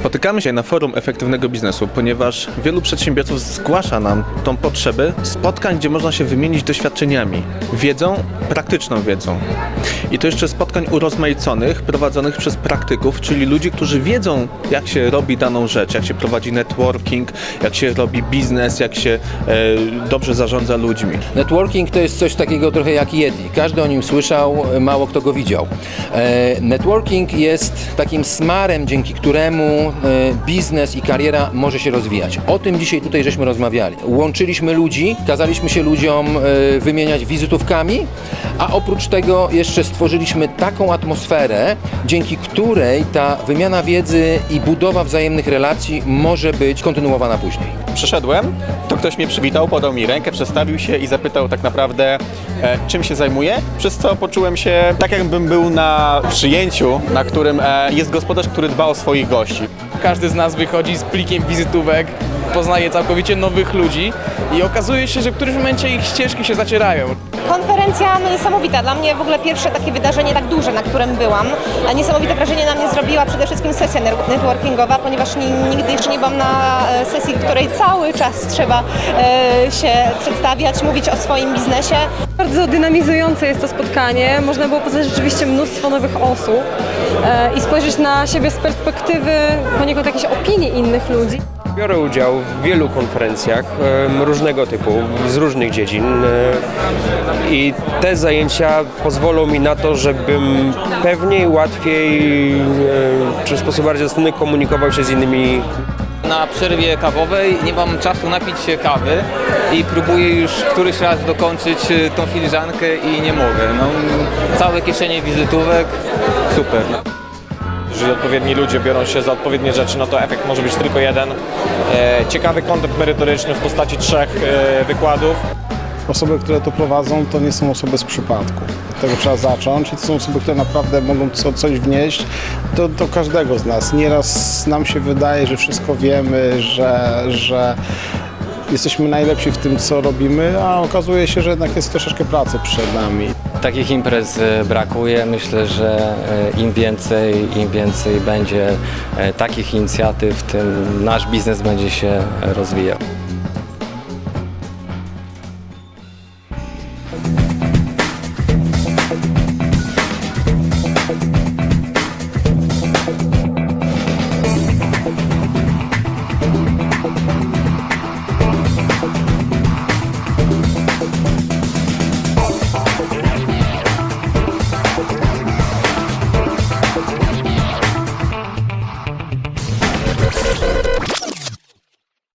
Spotykamy się na forum efektywnego biznesu, ponieważ wielu przedsiębiorców zgłasza nam tą potrzebę spotkań, gdzie można się wymienić doświadczeniami, wiedzą, praktyczną wiedzą. I to jeszcze spotkań urozmaiconych, prowadzonych przez praktyków, czyli ludzi, którzy wiedzą, jak się robi daną rzecz, jak się prowadzi networking, jak się robi biznes, jak się e, dobrze zarządza ludźmi. Networking to jest coś takiego trochę jak Yeti. Każdy o nim słyszał, mało kto go widział. E, Networking jest takim smarem, dzięki któremu e, biznes i kariera może się rozwijać. O tym dzisiaj tutaj żeśmy rozmawiali. Łączyliśmy ludzi, kazaliśmy się ludziom e, wymieniać wizytówkami, a oprócz tego jeszcze stworzyliśmy taką atmosferę, dzięki której ta wymiana wiedzy i budowa wzajemnych relacji może być kontynuowana później. Przyszedłem, to ktoś mnie przywitał, podał mi rękę, przedstawił się i zapytał tak naprawdę, e, czym się zajmuję, przez co poczułem się tak, jakbym był na przyjęciu, na którym e, jest gospodarz, który dba o swoich gości. Każdy z nas wychodzi z plikiem wizytówek, poznaje całkowicie nowych ludzi i okazuje się, że w którymś momencie ich ścieżki się zacierają. Konferencja no, niesamowita. Dla mnie w ogóle pierwsze takie wydarzenie tak duże, na którym byłam. Niesamowite wrażenie na mnie zrobiła przede wszystkim sesja networkingowa, ponieważ ni- nigdy jeszcze nie byłam na e, sesji, w której cały czas trzeba e, się przedstawiać, mówić o swoim biznesie. Bardzo dynamizujące jest to spotkanie. Można było poznać rzeczywiście mnóstwo nowych osób e, i spojrzeć na siebie z perspektywy poniekąd jakiejś opinii innych ludzi. Biorę udział w wielu konferencjach różnego typu, z różnych dziedzin i te zajęcia pozwolą mi na to, żebym pewniej, łatwiej, czy w sposób bardziej dostępny komunikował się z innymi Na przerwie kawowej nie mam czasu napić się kawy i próbuję już któryś raz dokończyć y, tą filiżankę i nie mogę. No, całe kieszenie wizytówek, super. Jeżeli odpowiedni ludzie biorą się za odpowiednie rzeczy, no to efekt może być tylko jeden. E, ciekawy kontent merytoryczny w postaci trzech e, wykładów. Osoby, które to prowadzą, to nie są osoby z przypadku. Od tego trzeba zacząć i to są osoby, które naprawdę mogą co, coś wnieść do, do każdego z nas. Nieraz nam się wydaje, że wszystko wiemy, że, że jesteśmy najlepsi w tym, co robimy, a okazuje się, że jednak jest troszeczkę pracy przed nami. Takich imprez e, brakuje. Myślę, że e, im więcej, im więcej będzie e, takich inicjatyw, tym nasz biznes będzie się rozwijał.